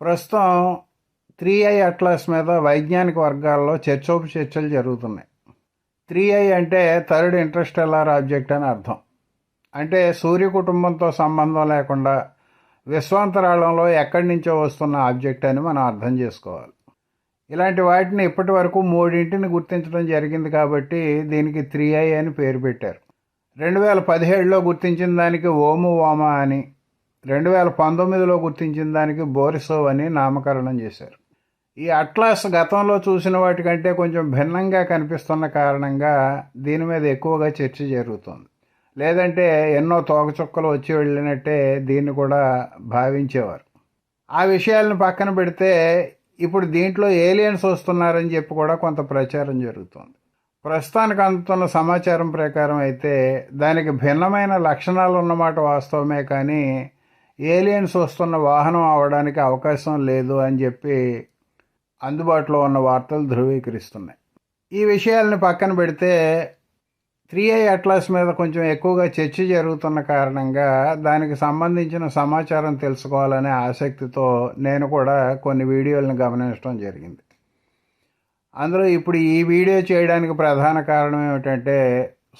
ప్రస్తుతం three I atlas మీద వైజ్ఞానిక వర్గాల్లో చర్చోపు చర్చలు జరుగుతున్నాయి. త్రీ ఐ అంటే థర్డ్ ఇంటర్స్టెల్లార్ ఆబ్జెక్ట్ అని అర్థం. అంటే సూర్య కుటుంబంతో సంబంధం లేకుండా విశ్వాంతరాళంలో ఎక్కడి నుంచో వస్తున్న ఆబ్జెక్ట్ అని మనం అర్థం చేసుకోవాలి. ఇలాంటి వాటిని ఇప్పటి వరకు మూడింటిని గుర్తించడం జరిగింది కాబట్టి దీనికి త్రీ ఐ అని పేరు పెట్టారు. రెండు వేల పదిహేడులో గుర్తించిన దానికి ఓము ఓమా అని రెండు వేల పంతొమ్మిదిలో గుర్తించిన దానికి బోరిసోవ్ అని నామకరణం చేశారు. ఈ అట్లాస్ గతంలో చూసిన వాటికంటే కొంచెం భిన్నంగా కనిపిస్తున్న కారణంగా దీని మీద ఎక్కువగా చర్చ జరుగుతుంది. లేదంటే ఎన్నో తోకచుక్కలు వచ్చి వెళ్ళినట్టే దీన్ని కూడా భావించేవారు. ఆ విషయాలను పక్కన పెడితే ఇప్పుడు దీంట్లో ఏలియన్స్ వస్తున్నారని చెప్పి కూడా కొంత ప్రచారం జరుగుతుంది. ప్రస్తుతానికి అందుతున్న సమాచారం ప్రకారం అయితే దానికి భిన్నమైన లక్షణాలు ఉన్నమాట వాస్తవమే కానీ ఏలియన్స్ వస్తున్న వాహనం అవడానికి అవకాశం లేదు అని చెప్పి అందుబాటులో ఉన్న వార్తలు ధృవీకరిస్తున్నాయి. ఈ విషయాలను పక్కన పెడితే త్రీ ఐ అట్లాస్ మీద కొంచెం ఎక్కువగా చర్చ జరుగుతున్న కారణంగా దానికి సంబంధించిన సమాచారం తెలుసుకోవాలనే ఆసక్తితో నేను కూడా కొన్ని వీడియోలను గమనించడం జరిగింది. అందులో ఇప్పుడు ఈ వీడియో చేయడానికి ప్రధాన కారణం ఏమిటంటే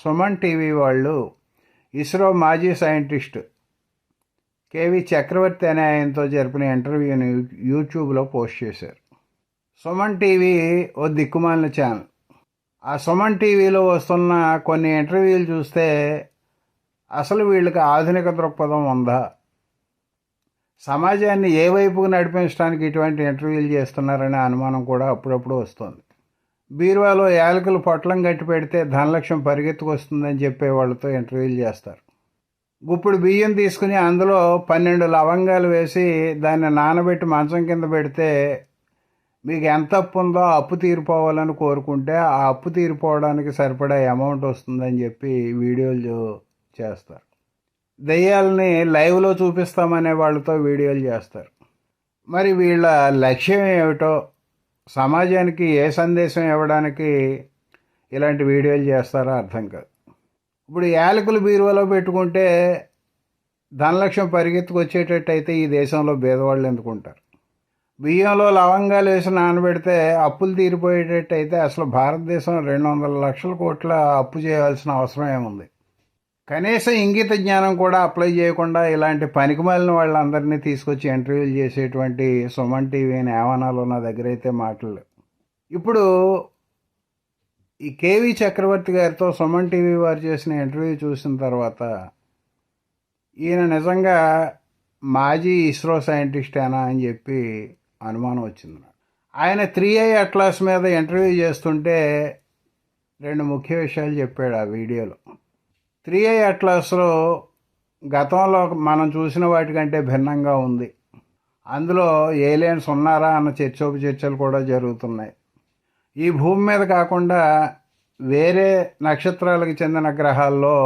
సుమన్ టీవీ వాళ్ళు ఇస్రో మాజీ సైంటిస్ట్ కేవి చక్రవర్తి అనే ఆయనతో జరిపిన ఇంటర్వ్యూని యూట్యూబ్లో పోస్ట్ చేశారు. సుమన్ టీవీ ఓ దిక్కుమాలిన ఛానల్. ఆ సుమన్ టీవీలో వస్తున్న కొన్ని ఇంటర్వ్యూలు చూస్తే అసలు వీళ్ళకి ఆధునిక దృక్పథం ఉందా? సమాజాన్ని ఏ వైపుకు నడిపించడానికి ఇటువంటి ఇంటర్వ్యూలు చేస్తున్నారనే అనుమానం కూడా అప్పుడప్పుడు వస్తుంది. బీరువాలో యాలకులు పొట్లం గట్టి పెడితే ధనలక్ష్యం పరిగెత్తుకొస్తుందని చెప్పే వాళ్ళతో ఇంటర్వ్యూలు చేస్తారు. గుప్పుడు బియ్యం తీసుకుని అందులో పన్నెండు లవంగాలు వేసి దాన్ని నానబెట్టి మంచం కింద పెడితే మీకు ఎంత అప్పు ఉందో అప్పు తీరిపోవాలని కోరుకుంటే ఆ అప్పు తీరిపోవడానికి సరిపడా అమౌంట్ వస్తుందని చెప్పి వీడియోలు చేస్తారు. దెయ్యాలని లైవ్లో చూపిస్తామనే వాళ్ళతో వీడియోలు చేస్తారు. మరి వీళ్ళ లక్ష్యం ఏమిటో సమాజానికి ఏ సందేశం ఇవ్వడానికి ఇలాంటి వీడియోలు చేస్తారో అర్థం కాదు. ఇప్పుడు యాలకులు బీరువాలో పెట్టుకుంటే ధనలక్ష్యం పరిగెత్తుకొచ్చేటట్టు అయితే ఈ దేశంలో భేదవాళ్ళు ఎందుకుంటారు? బియ్యంలో లవంగాలు వేసి నానబెడితే అప్పులు తీరిపోయేటట్టు అయితే అసలు భారతదేశం రెండు వందల లక్షల కోట్ల అప్పు చేయాల్సిన అవసరం ఏముంది? కనీసం ఇంగిత జ్ఞానం కూడా అప్లై చేయకుండా ఇలాంటి పనికిమాలిన వాళ్ళందరినీ తీసుకొచ్చి ఇంటర్వ్యూలు చేసేటువంటి సుమన్ టీవీ అని ఏమనాలో నా దగ్గర అయితే మాటలు ఇప్పుడు ఈ కేవీ చక్రవర్తి గారితో సుమన్ టీవీ వారు చేసిన ఇంటర్వ్యూ చూసిన తర్వాత ఈయన నిజంగా మాజీ ఇస్రో సైంటిస్టేనా అని చెప్పి అనుమానం వచ్చింది. ఆయన త్రీ ఐ అట్లాస్ మీద ఇంటర్వ్యూ చేస్తుంటే రెండు ముఖ్య విషయాలు చెప్పాడు ఆ వీడియోలో. త్రీ ఐ అట్లాస్లో గతంలో మనం చూసిన వాటికంటే భిన్నంగా ఉంది. అందులో ఏలియన్స్ ఉన్నారా అన్న చర్చోపు చర్చలు కూడా జరుగుతున్నాయి. ఈ భూమి మీద కాకుండా వేరే నక్షత్రాలకు చెందిన గ్రహాల్లో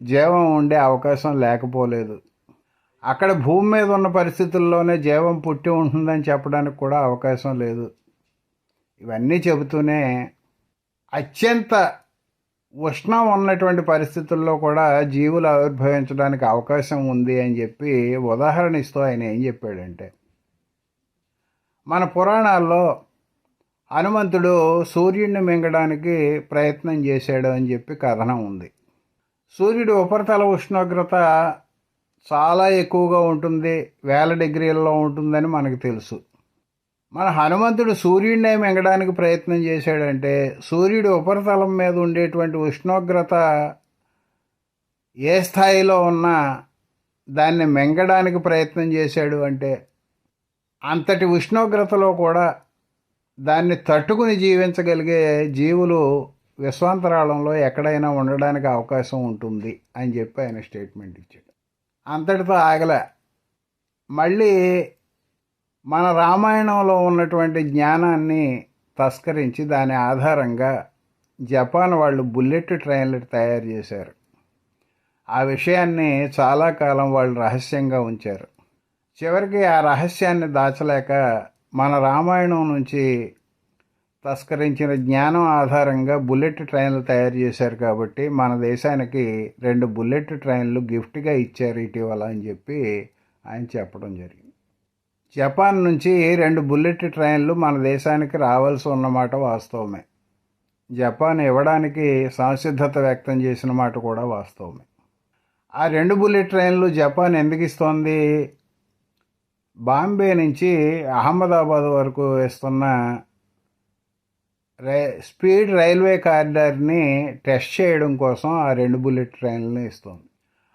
జీవం ఉండే అవకాశం లేకపోలేదు. అక్కడ భూమి మీద ఉన్న పరిస్థితుల్లోనే జీవం పుట్టి ఉంటుందని చెప్పడానికి కూడా అవకాశం లేదు. ఇవన్నీ చెబుతూనే అత్యంత ఉష్ణం ఉన్నటువంటి పరిస్థితుల్లో కూడా జీవులు ఆవిర్భవించడానికి అవకాశం ఉంది అని చెప్పి ఉదాహరణ ఇస్తూ ఆయన ఏం చెప్పాడంటే మన పురాణాల్లో హనుమంతుడు సూర్యుడిని మింగడానికి ప్రయత్నం చేశాడు అని చెప్పి కథనం ఉంది. సూర్యుడి ఉపరితల ఉష్ణోగ్రత చాలా ఎక్కువగా ఉంటుంది వేల డిగ్రీల్లో ఉంటుందని మనకు తెలుసు. మన హనుమంతుడు సూర్యుడినే మింగడానికి ప్రయత్నం చేశాడంటే సూర్యుడి ఉపరితలం మీద ఉండేటువంటి ఉష్ణోగ్రత ఏ స్థాయిలో ఉన్నా దాన్ని మింగడానికి ప్రయత్నం చేశాడు అంటే అంతటి ఉష్ణోగ్రతలో కూడా దాన్ని తట్టుకుని జీవించగలిగే జీవులు విశ్వాంతరాళంలో ఎక్కడైనా ఉండడానికి అవకాశం ఉంటుంది అని చెప్పి ఆయన స్టేట్మెంట్ ఇచ్చాడు. అంతటితో ఆగలే. మళ్ళీ మన రామాయణంలో ఉన్నటువంటి జ్ఞానాన్ని తస్కరించి దాని ఆధారంగా జపాన్ వాళ్ళు బుల్లెట్ ట్రైన్లు తయారు చేశారు. ఆ విషయాన్ని చాలా కాలం వాళ్ళు రహస్యంగా ఉంచారు. చివరికి ఆ రహస్యాన్ని దాచలేక మన రామాయణం నుంచి తస్కరించిన జ్ఞానం ఆధారంగా బుల్లెట్ ట్రైన్లు తయారు చేశారు కాబట్టి మన దేశానికి రెండు బుల్లెట్ ట్రైన్లు గిఫ్ట్గా ఇచ్చారు ఇటీవల అని చెప్పి ఆయన చెప్పడం జరిగింది. జపాన్ నుంచి రెండు బుల్లెట్ ట్రైన్లు మన దేశానికి రావాల్సి ఉన్నమాట వాస్తవమే. జపాన్ ఇవ్వడానికి సంసిద్ధత వ్యక్తం చేసిన మాట కూడా వాస్తవమే. ఆ రెండు బుల్లెట్ ట్రైన్లు జపాన్ ఎందుకు ఇస్తోంది? బాంబే నుంచి అహ్మదాబాద్ వరకు వేస్తున్న రై స్పీడ్ రైల్వే కారిడార్ని టెస్ట్ చేయడం కోసం ఆ రెండు బుల్లెట్ ట్రైన్లను ఇస్తుంది.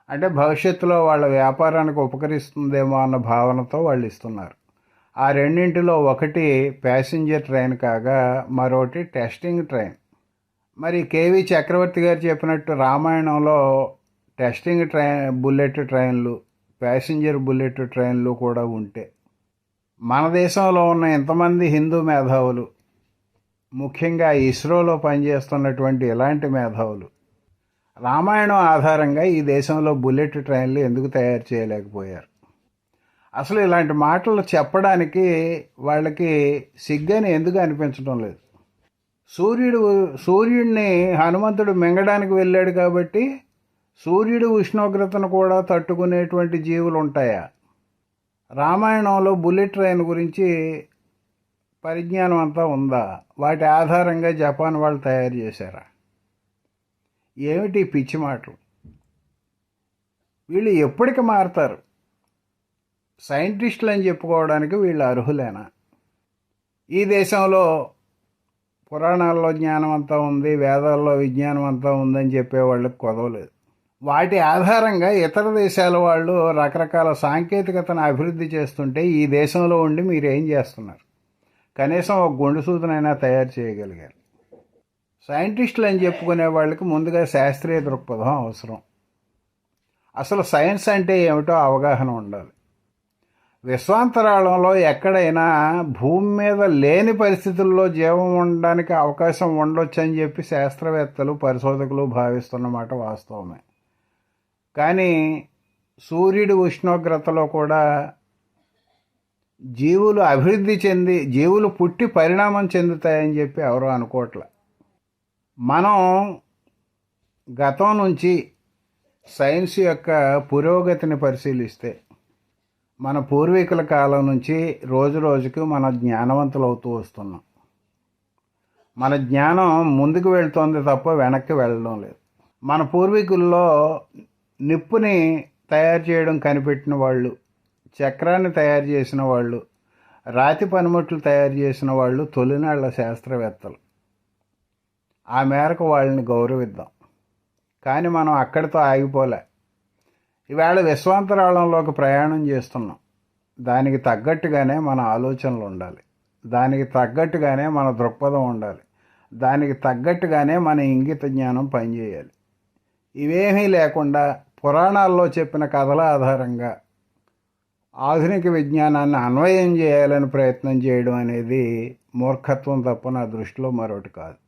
అంటే భవిష్యత్తులో వాళ్ళ వ్యాపారానికి ఉపకరిస్తుందేమో అన్న భావనతో వాళ్ళు ఇస్తున్నారు. ఆ రెండింటిలో ఒకటి ప్యాసింజర్ ట్రైన్ కాగా మరొకటి టెస్టింగ్ ట్రైన్. మరి కేవీ చక్రవర్తి గారు చెప్పినట్టు రామాయణంలో టెస్టింగ్ ట్రైన్ బుల్లెట్ ట్రైన్లు ప్యాసింజర్ బుల్లెట్ ట్రైన్లు కూడా ఉంటే. మన దేశంలో ఉన్న ఎంతమంది హిందూ మేధావులు ముఖ్యంగా ఇస్రోలో పనిచేస్తున్నటువంటి ఇలాంటి మేధావులు? రామాయణం ఆధారంగా ఈ దేశంలో బుల్లెట్ ట్రైన్లు ఎందుకు తయారు చేయలేకపోయారు? అసలు ఇలాంటి మాటలు చెప్పడానికి వాళ్ళకి సిగ్గని ఎందుకు అనిపించడం లేదు? సూర్యుడు సూర్యుడిని హనుమంతుడు మింగడానికి వెళ్ళాడు కాబట్టి సూర్యుడు ఉష్ణోగ్రతను కూడా తట్టుకునేటువంటి జీవులు ఉంటాయా? రామాయణంలో బుల్లెట్ ట్రైన్ గురించి పరిజ్ఞానం అంతా ఉందా? వాటి ఆధారంగా జపాన్ వాళ్ళు తయారు చేశారా? ఏమిటి పిచ్చి మాటలు? వీళ్ళు ఎప్పటికి మారుతారు? సైంటిస్టులు అని చెప్పుకోవడానికి వీళ్ళు అర్హులేనా? ఈ దేశంలో పురాణాల్లో జ్ఞానం అంతా ఉంది వేదాల్లో విజ్ఞానం అంతా ఉందని చెప్పే వాళ్ళకి కొదవలేదు. వాటి ఆధారంగా ఇతర దేశాల వాళ్ళు రకరకాల సాంకేతికతను అభివృద్ధి చేస్తుంటే ఈ దేశంలో ఉండి మీరు ఏం చేస్తున్నారు? కనీసం ఒక గుండు సూతనైనా తయారు చేయగలిగారు. సైంటిస్టులు అని చెప్పుకునే వాళ్ళకి ముందుగా శాస్త్రీయ దృక్పథం అవసరం. అసలు సైన్స్ అంటే ఏమిటో అవగాహన ఉండాలి. విశ్వాంతరాళంలో ఎక్కడైనా భూమి మీద లేని పరిస్థితుల్లో జీవం ఉండడానికి అవకాశం ఉండొచ్చు అని చెప్పి శాస్త్రవేత్తలు పరిశోధకులు భావిస్తున్నమాట వాస్తవమే. కానీ సూర్యుడి ఉష్ణోగ్రతలో కూడా జీవులు అభివృద్ధి చెంది జీవులు పుట్టి పరిణామం చెందుతాయని చెప్పి ఎవరో అనుకోవట్లే. మనం గతం నుంచి సైన్స్ యొక్క పురోగతిని పరిశీలిస్తే మన పూర్వీకుల కాలం నుంచి రోజు రోజుకి మన జ్ఞానవంతులు అవుతూ వస్తున్నాం. మన జ్ఞానం ముందుకు వెళ్తోంది తప్ప వెనక్కి వెళ్ళడం లేదు. మన పూర్వీకుల్లో నిప్పుని తయారు చేయడం కనిపెట్టిన వాళ్ళు చక్రాన్ని తయారు చేసిన వాళ్ళు రాతి పనిముట్లు తయారు చేసిన వాళ్ళు తొలినాళ్ళ శాస్త్రవేత్తలు. ఆ మేరకు వాళ్ళని గౌరవిద్దాం. కానీ మనం అక్కడితో ఆగిపోలే. ఈవేళ విశ్వాంతరాళంలోకి ప్రయాణం చేస్తున్నాం. దానికి తగ్గట్టుగానే మన ఆలోచనలు ఉండాలి. దానికి తగ్గట్టుగానే మన దృక్పథం ఉండాలి. దానికి తగ్గట్టుగానే మన ఇంగిత జ్ఞానం పనిచేయాలి. ఇవేమీ లేకుండా పురాణాల్లో చెప్పిన కథల ఆధారంగా ఆధునిక విజ్ఞానాన్ని అన్వయం చేయాలని ప్రయత్నం చేయడం అనేది మూర్ఖత్వం తప్ప నా దృష్టిలో మరొకటి కాదు.